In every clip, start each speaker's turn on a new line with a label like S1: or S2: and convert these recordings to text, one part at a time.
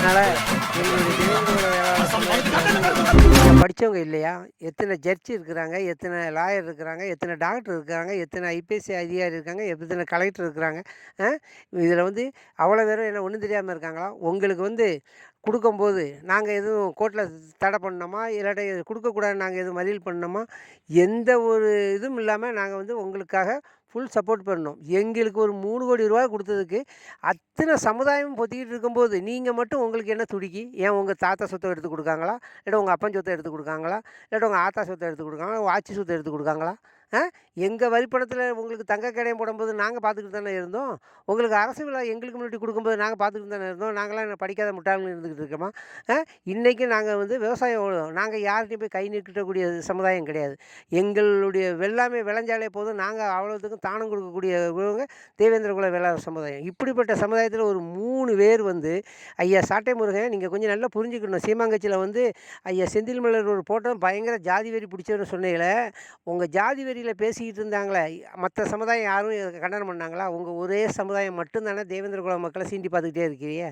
S1: அதனால் எங்களுடைய படித்தவங்க இல்லையா? எத்தனை ஜட்ஜி இருக்கிறாங்க எத்தனை லாயர் இருக்கிறாங்க எத்தனை டாக்டர் இருக்கிறாங்க எத்தனை ஐபிஎஸ்சி அதிகாரி இருக்காங்க எத்தனை கலெக்டர் இருக்கிறாங்க இதில் வந்து அவ்வளோ பேரும் என்ன ஒன்றும் தெரியாமல் இருக்காங்களா? உங்களுக்கு வந்து கொடுக்கும்போது நாங்கள் எதுவும் கோர்ட்டில் தடை பண்ணோமா இல்லாட்டி கொடுக்கக்கூடாது நாங்கள் எதுவும் மறியல் பண்ணோமா எந்த ஒரு இதுவும் இல்லாமல் நாங்கள் வந்து உங்களுக்காக ஃபுல் சப்போர்ட் பண்ணணும். எங்களுக்கு ஒரு மூணு கோடி ரூபா கொடுத்ததுக்கு அத்தனை சமுதாயம் பொத்திக்கிட்டு இருக்கும்போது நீங்கள் மட்டும் உங்களுக்கு என்ன துடிக்கி? ஏன் உங்கள் தாத்தா சொத்தை எடுத்து கொடுக்காங்களா? இல்லாட்டி உங்கள் அப்பன் சொத்தை எடுத்து கொடுக்காங்களா? இல்லாட்டி உங்கள் ஆத்தா சொத்தை எடுத்து கொடுக்காங்களா? வாட்சி சொத்தை எடுத்து கொடுக்காங்களா? எங்கள் வரிப்பணத்தில் உங்களுக்கு தங்க கடையம் போடும்போது நாங்கள் பார்த்துக்கிட்டு தானே இருந்தோம். உங்களுக்கு அரசு விழா எங்களுக்கு முன்னாடி கொடுக்கும்போது நாங்கள் பார்த்துக்கிட்டு தானே இருந்தோம். நாங்களாம் என்ன படிக்காத முட்டாள்னு இருந்துக்கிட்டு இருக்கோமா? இன்றைக்கும் இன்றைக்கி நாங்கள் வந்து விவசாயம் நாங்கள் யார்கிட்டையும் போய் கை நிற்கக்கூடிய சமுதாயம் கிடையாது. எங்களுடைய வெள்ளாமை விளைஞ்சாலே போதும். நாங்கள் அவ்வளோத்துக்கும் தானம் கொடுக்கக்கூடியவங்க தேவேந்திர குல வேளாண் சமுதாயம். இப்படிப்பட்ட சமுதாயத்தில் ஒரு மூணு பேர் வந்து ஐயா சாட்டை முருகன் நீங்கள் கொஞ்சம் நல்லா புரிஞ்சுக்கணும். சீமாங்கச்சியில் வந்து ஐயா செந்தில் மலர் ஒரு போட்டோம். பயங்கர ஜாதி வெறி பிடிச்சவன்னு சொன்னீங்களே. உங்கள் ஜாதி வெறியில் பேசிக்கிட்டு இருந்தாங்களே மற்ற சமுதாயம் யாரும் கண்டனம் பண்ணாங்களா? உங்கள் ஒரே சமுதாயம் மட்டும்தானே தேவேந்திர குல மக்களை சீண்டி பார்த்துக்கிட்டே இருக்கிறியே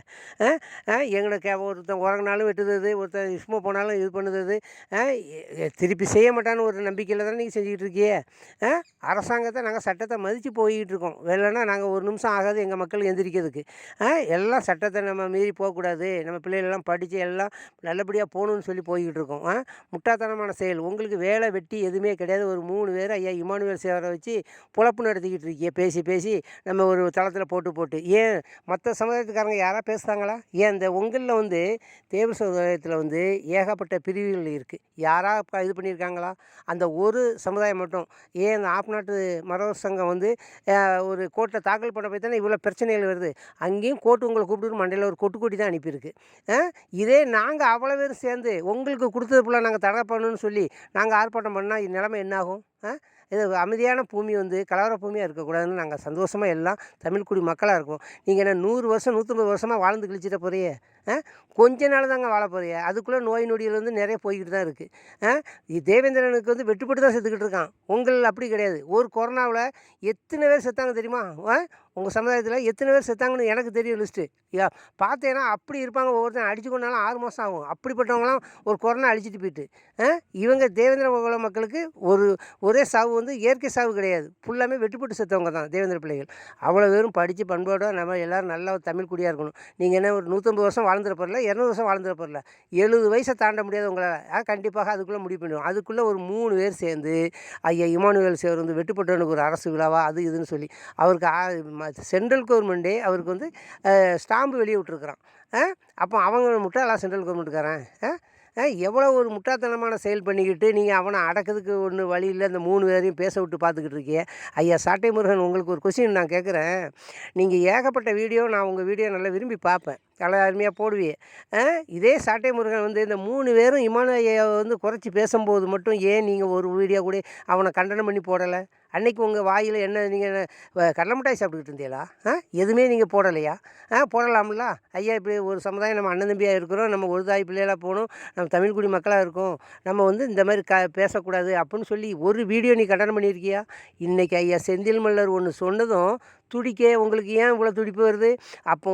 S1: எங்களுக்கு ஒருத்தன் உறங்கினாலும் வெட்டுறது ஒருத்தன் இஸ்மோ போனாலும் இது பண்ணுறது ஆ? திருப்பி செய்ய மாட்டான்னு ஒரு நம்பிக்கையில் தானே நீங்கள் செஞ்சுக்கிட்டு இருக்கியே ஆ? அரசாங்கத்தை நாங்கள் சட்டத்தை மதித்து போய்கிட்டு இருக்கோம். இல்லைன்னா நாங்கள் ஒரு நிமிஷம் ஆகாது எங்கள் மக்கள் எந்திரிக்கிறதுக்கு. ஆ? எல்லாம் சட்டத்தை நம்ம மீறி போகக்கூடாது. நம்ம பிள்ளைகளெல்லாம் படித்து எல்லாம் நல்லபடியாக போகணும்னு சொல்லி போய்கிட்டு இருக்கோம். முட்டாத்தனமான செயல். உங்களுக்கு வேலை வெட்டி எதுவுமே கிடையாது. ஒரு மூணு பேரை ஐயா இமானுவேல் சேவரை வச்சு புழப்பு நடத்திக்கிட்டு இருக்கிய பேசி பேசி நம்ம ஒரு தளத்தில் போட்டு போட்டு. ஏன் மற்ற சமுதாயத்துக்காரங்க யாராக பேசுகிறாங்களா ஏன் இந்த உங்களில் வந்து தேவ சமுதாயத்தில் வந்து ஏகப்பட்ட பிரிவுகள் இருக்குது யாராக இது பண்ணியிருக்காங்களா அந்த ஒரு சமுதாயம் மட்டும். ஏன் இந்த ஆப்நாட்டு மரவர் சங்கம் வந்து ஒரு கோர்ட்டில் தாக்கல் பண்ண போய் தானே இவ்வளோ பிரச்சனைகள் வருது. அங்கேயும் கோர்ட்டு உங்களை கூப்பிட்டு மண்டையில் ஒரு கொட்டு கொட்டி தான் அனுப்பியிருக்கு. இதே நாங்கள் அவ்வளோ பேரும் சேர்ந்து உங்களுக்கு கொடுத்தது போல் நாங்கள் தடை பண்ணணும்னு சொல்லி நாங்கள் ஆர்ப்பாட்டம் பண்ணால் நிலைமை என்ன ஆகும் இது அமைதியான பூமி வந்து கலவர பூமியாக இருக்கக்கூடாதுன்னு நாங்கள் சந்தோஷமாக எல்லாம் தமிழ் குடி மக்களாக இருக்கோம். நீங்கள் என்ன நூறு வருஷம் நூற்றம்பது வருஷமாக வாழ்ந்து கிழிச்சிட்ட போறியே? ஆ? கொஞ்ச நாள் தாங்க வாழ போறியே? அதுக்குள்ளே நோய் நொடிகள் வந்து நிறைய போய்கிட்டு தான் இருக்குது ஆ? தேவேந்திரனுக்கு வந்து வெட்டுப்பட்டு தான் செத்துக்கிட்டு இருக்கான். உங்கள் அப்படி கிடையாது. ஒரு கொரோனாவில் எத்தனை பேர் செத்தாங்க தெரியுமா? ஆ? உங்கள் சமுதாயத்தில் எத்தனை பேர் செத்தாங்கன்னு எனக்கு தெரியும் லிஸ்ட்டு யா பார்த்தேன்னா அப்படி இருப்பாங்க ஒவ்வொருத்தரும் அடித்து கொண்டாலும் ஆறு மாதம் ஆகும். அப்படிப்பட்டவங்களாம் ஒரு கொரோனா அழிச்சிட்டு போயிட்டு. இவங்க தேவேந்திர குல மக்களுக்கு ஒரு ஒரே சாவு வந்து இயற்கை சாவு கிடையாது. ஃபுல்லாமே வெட்டுப்பட்டு செத்தவங்க தான் தேவேந்திர பிள்ளைகள். அவ்வளோ பேரும் படித்து பண்பாடோட நம்ம எல்லோரும் நல்லா தமிழ் குடியாக இருக்கணும். நீங்கள் என்ன ஒரு நூற்றம்பது வருஷம் வாழ்ந்துட போகிறல இரநூறு வருஷம் வாழ்ந்துட போகிறல எழுபது வயசை தாண்ட முடியாது உங்களால். ஆ கண்டிப்பாக அதுக்குள்ளே முடிவு பண்ணுவோம் அதுக்குள்ளே ஒரு மூணு பேர் சேர்ந்து ஐயா இமானுவேல் சேவர் வந்து வெட்டுப்பட்டவனுக்கு ஒரு அரசு விழாவா? அது இதுன்னு சொல்லி. அவருக்கு ஆ- சென்ட்ரல் கவர்மெண்ட்டே அவருக்கு வந்து ஸ்டாம்பு வெளியே விட்டுருக்குறான் அப்போ அவங்க முட்டாளா சென்ட்ரல் கவர்மெண்ட்டுக்காரன்? எவ்வளோ ஒரு முட்டாத்தனமான செயல் பண்ணிக்கிட்டு நீங்கள் அவனை அடக்கிறதுக்கு ஒன்று வழி இல்லை அந்த மூணு பேரையும் பேச விட்டு பார்த்துக்கிட்டு இருக்கீங்க ஐயா சாட்டை முருகன் உங்களுக்கு ஒரு கொஸ்டின் நான் கேட்குறேன். நீங்கள் ஏகப்பட்ட வீடியோ நான் உங்கள் வீடியோ நல்லா விரும்பி பார்ப்பேன். நல்லா அருமையாக போடுவியே. ஆ, இதே சாட்டை முருகன் வந்து இந்த மூணு பேரும் இமானு ஐயாவை வந்து குறைச்சி பேசும்போது மட்டும் ஏன் நீங்கள் ஒரு வீடியோ கூட அவனை கண்டனம் பண்ணி போடலை? அன்னைக்கு உங்கள் வாயில் என்ன நீங்கள் கடலை மிட்டாய் சாப்பிட்டுக்கிட்டு இருந்தீங்களா? ஆ எதுவுமே நீங்கள் போடலையா? ஆ போடலாம்ல. ஐயா இப்படி ஒரு சமுதாயம் நம்ம அண்ணன் தம்பியாக இருக்கிறோம். நம்ம ஒரு தாய் பிள்ளைகளாக போகணும். நம்ம தமிழ் குடி மக்களாக இருக்கோம். நம்ம வந்து இந்த மாதிரி க பேசக்கூடாது அப்படின்னு சொல்லி ஒரு வீடியோ நீ கண்டனம் பண்ணியிருக்கியா? இன்றைக்கி ஐயா செந்தில் மல்லர் ஒன்று சொன்னதும் துடிக்க உங்களுக்கு ஏன் இவ்வளோ துடிப்பு வருது? அப்போ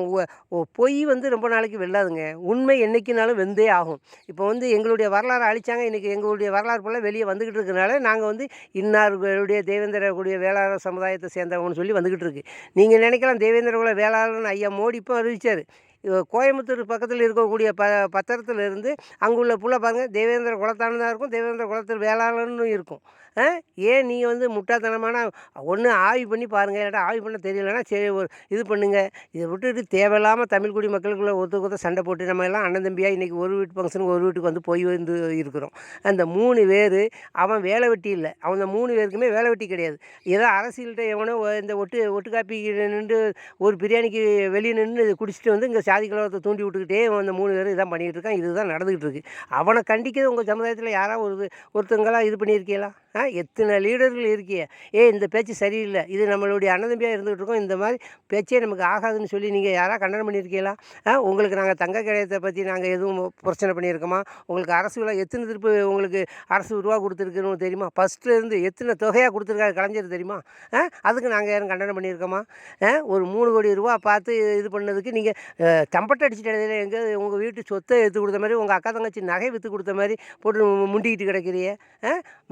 S1: பொய் வந்து ரொம்ப நாளைக்கு வெல்லாதுங்க. உண்மை என்னைக்குனாலும் வெந்தே ஆகும். இப்போ வந்து எங்களுடைய வரலாறு அழிச்சாங்க. இன்றைக்கி எங்களுடைய வரலாறு போல வெளியே வந்துக்கிட்டு இருக்கனால நாங்கள் வந்து இன்னார்களுடைய தேவேந்திர வேளாளர் சமுதாயத்தை சேர்ந்தவங்கன்னு சொல்லி வந்துக்கிட்டு இருக்கு. நீங்கள் நினைக்கலாம் தேவேந்திரகுல வேளாளர்னு ஐயா மோடி இப்போ அறிவிச்சார். கோயம்புத்தூர் பக்கத்தில் இருக்கக்கூடிய ப பத்திரத்தில் இருந்து அங்குள்ள புள்ள பாருங்கள் தேவேந்திர குலத்தானதாக தான் இருக்கும் தேவேந்திர குலத்தில் வேளாளர்னு இருக்கும். ஏன் நீங்கள் வந்து முட்டாள்தனமான ஒன்று ஆய்வு பண்ணி பாருங்கள் இல்லாட்டா ஆய்வு பண்ண தெரியலன்னா சரி ஒரு இது பண்ணுங்கள் இதை விட்டுட்டு தேவையில்லாமல் தமிழ் குடி மக்களுக்குள்ள ஒருத்தருக்கு ஒருத்தர் சண்டை போட்டு நம்ம எல்லாம் அண்ணன் தம்பியாக இன்றைக்கி ஒரு வீட்டு ஃபங்க்ஷனுக்கு ஒரு வீட்டுக்கு வந்து போய் வந்து இருக்கிறோம். அந்த மூணு பேர் அவன் வேலை வெட்டி இல்லை. அவன் அந்த மூணு பேருக்குமே வேலை வெட்டி கிடையாது. ஏதோ அரசியல்கிட்ட எவனோ இந்த ஒட்டு ஒட்டு காப்பி நின்று ஒரு பிரியாணிக்கு வெளியே நின்று குடிச்சிட்டு வந்து இங்கே சாதி கலவரத்தை தூண்டி விட்டுக்கிட்டே அந்த மூணு பேர் இதான் பண்ணிகிட்டு இருக்கான் இதுதான் நடந்துக்கிட்டு இருக்கு. அவனை கண்டிக்கிறது உங்கள் சமுதாயத்தில் யாராவது ஒரு ஒருத்தங்களா இது பண்ணியிருக்கீங்களா? ஆ? எத்தனை லீடர்கள் இருக்கிய ஏ இந்த பேச்சு சரியில்லை. இது நம்மளுடைய அண்ணதம்பியாக இருந்துகிட்டு இருக்கோம் இந்த மாதிரி பேச்சே நமக்கு ஆகாதுன்னு சொல்லி நீங்கள் யாராவது கண்டனம் பண்ணியிருக்கீங்களா? ஆ உங்களுக்கு நாங்கள் தங்க கிடையத்தை பற்றி நாங்கள் எதுவும் பிரச்சனை பண்ணியிருக்கோமா? உங்களுக்கு அரசு விழா எத்தனை திருப்பு உங்களுக்கு அரசு ரூபா கொடுத்துருக்குன்னு தெரியுமா? ஃபஸ்ட்டில் எத்தனை தொகையாக கொடுத்துருக்காரு கலைஞர் தெரியுமா? ஆ அதுக்கு நாங்கள் யாரும் கண்டனம் பண்ணியிருக்கோமா? ஆ ஒரு மூணு கோடி ரூபா பார்த்து இது பண்ணதுக்கு நீங்கள் தம்பட்டை அடிச்சுட்டு இடையில எங்கே உங்கள் வீட்டு சொத்தை எடுத்து கொடுத்த மாதிரி உங்கள் அக்கா தங்கச்சி நகை விற்று கொடுத்த மாதிரி போட்டு முண்டிக்கிட்டு கிடக்கிறிய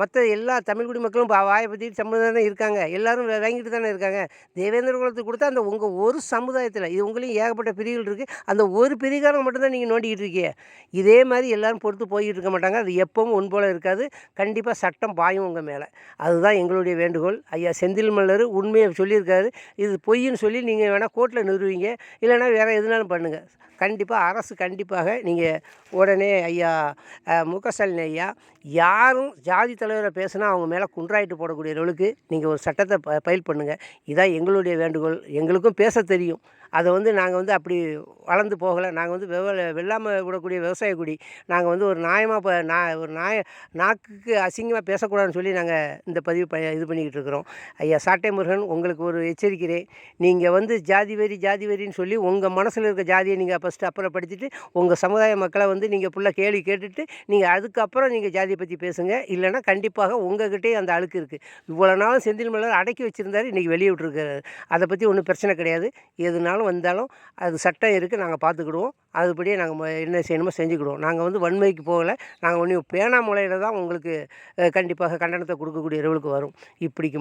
S1: மற்ற எல்லா தமிழ் குடிமக்களும் வாயை பற்றி சம்மந்தம் தானே இருக்காங்க. எல்லோரும் வாங்கிட்டு தானே இருக்காங்க. தேவேந்திர குலத்துக்கு கொடுத்தா அந்த உங்கள் ஒரு சமுதாயத்தில் இது உங்களையும் ஏகப்பட்ட பிரிவுகள் இருக்குது அந்த ஒரு பிரிகாரம் மட்டும்தான் நீங்கள் நோண்டிக்கிட்டு இருக்கீங்க. இதே மாதிரி எல்லோரும் பொறுத்து போய்கிட்டு இருக்க மாட்டாங்க. அது எப்பவும் ஒன் போல் இருக்காது. கண்டிப்பாக சட்டம் பாயும் உங்கள் மேலே. அதுதான் எங்களுடைய வேண்டுகோள். ஐயா செந்தில் மல்லர் உண்மையை சொல்லியிருக்காரு. இது பொய்ன்னு சொல்லி நீங்கள் வேணால் கோர்ட்டில் நிறுவீங்க. இல்லைன்னா வேறு எதுனாலும் பண்ணுங்கள் கண்டிப்பாக அரசு கண்டிப்பாக நீங்கள் உடனே ஐயா அஹ், மு க ஸ்டாலின் ஐயா யாரும் ஜாதி தலைவரை பேசுனா அவங்க மேலே குன்றாயிட்டு போடக்கூடிய அளவுக்கு நீங்கள் ஒரு சட்டத்தை ப பயில் பண்ணுங்கள் இதான் எங்களுடைய வேண்டுகோள். எங்களுக்கும் பேச தெரியும். அதை வந்து நாங்கள் வந்து அப்படி வளர்ந்து போகலை. நாங்கள் வந்து வெவ வெள்ளாமல் விடக்கூடிய விவசாய குடி. நாங்கள் வந்து ஒரு நியாயமாக இப்போ நான் ஒரு நாய நாக்குக்கு அசிங்கமாக பேசக்கூடாதுன்னு சொல்லி நாங்கள் இந்த பதிவு ப இது பண்ணிக்கிட்டு இருக்கிறோம். ஐயா சாட்டை முருகன் உங்களுக்கு ஒரு எச்சரிக்கிறேன் நீங்கள் வந்து ஜாதி வெறி ஜாதி வெறின்னு சொல்லி உங்கள் மனசில் இருக்க ஜாதியை நீங்கள் ஃபஸ்ட்டு அப்புறப்படுத்திட்டு உங்கள் சமுதாய மக்களை வந்து நீங்கள் ஃபுல்லாக கேள்வி கேட்டுட்டு நீங்கள் அதுக்கப்புறம் நீங்கள் ஜாதியை பற்றி பேசுங்க. இல்லைனா கண்டிப்பாக உங்ககிட்டே அந்த அழுக்கு இருக்குது இவ்வளோ நாளும் செந்தில் மலர் அடக்கி வச்சுருந்தாரு இன்றைக்கி வெளியே விட்ருக்காரு அதை பற்றி ஒன்றும் பிரச்சனை கிடையாது. எதுனாலும் வந்தாலும் அது சட்டம் இருக்குது நாங்கள் பார்த்துக்கிடுவோம் அதுபடியே நாங்கள் என்ன செய்யணுமோ செஞ்சுக்கிடுவோம். நாங்கள் வந்து வன்மைக்கு போகலை. நாங்கள் ஒன்றும் பேனா முறையில் தான் உங்களுக்கு கண்டிப்பாக கண்டனத்தை கொடுக்கக்கூடிய அளவுக்கு வரும். இப்படிக்கு